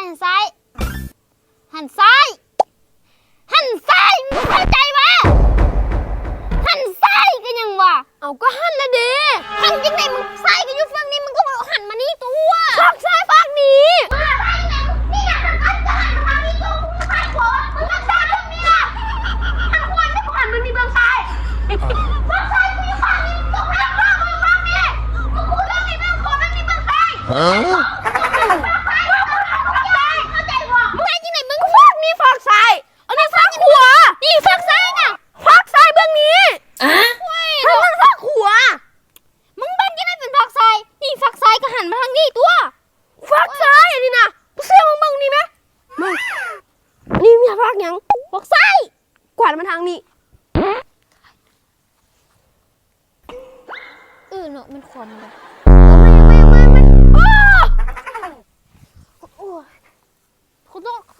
หันซ้าย หันซ้าย หันซ้ายมึงเข้าใจวะหันซ้ายก็ยังวะเอาก็หันละเด้หันจังไหนมึงซ้ายก็อยู่ฝั่งนี้มึงก็บอกหันมานี่ตัวฝากซ้ายฝากนี้มาซ้ายไหนนี่อยากหันซ้ายก็หันมาทางนี้ตัวมึงซ้ายขวามึงหันซ้ายตรงนี้ล่ะหันขวาไม่หันมึงมีเบื้องซ้ายฝั่งซ้ายกูอยู่ฝั่งนี้ตรงข้างข้างมึงฝั่งนี้มึงพูดเรื่องนี้เบื้องขวาไม่มีเบื้องซ้าย Huh? เข้าใจวะมึงไปที่ไหนมึง ฝากนี้ฝากซ้ายอันนี้ฝากขวา นี่ฝั่งซ้ายน่ะ ฝากซ้ายเบื้องนี้ อะ ถ้ามันฝากขวา มึงบ้านที่ไหนเป็นฝั่งซ้าย นี่ฝั่งซ้ายก็หันมาทางนี้ตัว ฝากซ้ายอันนี้นะกูเสียมึงเบิ่งนี่ไหมมึง นี่มีฝากหยังฝากซ้ายกวาดมาทางนี้เออเนาะมันควันเลยไม่ไม่ไม่ไม่อ้า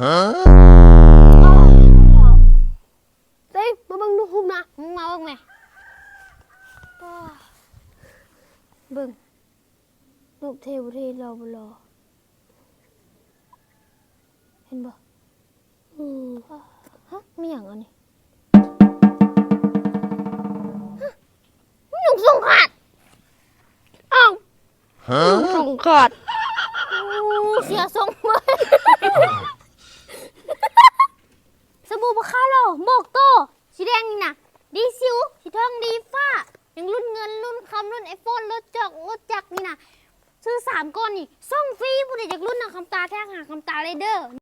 เฮ้ยมาเบิ่งดูหุบนะมึงมาเบิ่งไหมเบิ่งลูกเทวเทรอบ่รอเห็นบ่อืมฮะมีอย่างอันนี้ฮะหนุ่มสงขาดอ้าว Huh? ส่งขาดอู้เสียทรงเลยสบู่บะค่าโลโมกโต สีแดงนี่นะดีซิวสีทองดีฟ้ายังรุ่นเงินรุ่นคำรุ่นไอโฟนรถจอกรถจักรนี่นะซื้อสามก้อนนี่ส่งฟรีผู้ใดอยากรุ่นนะคำตาแท่งหาคำตาเลเดอร์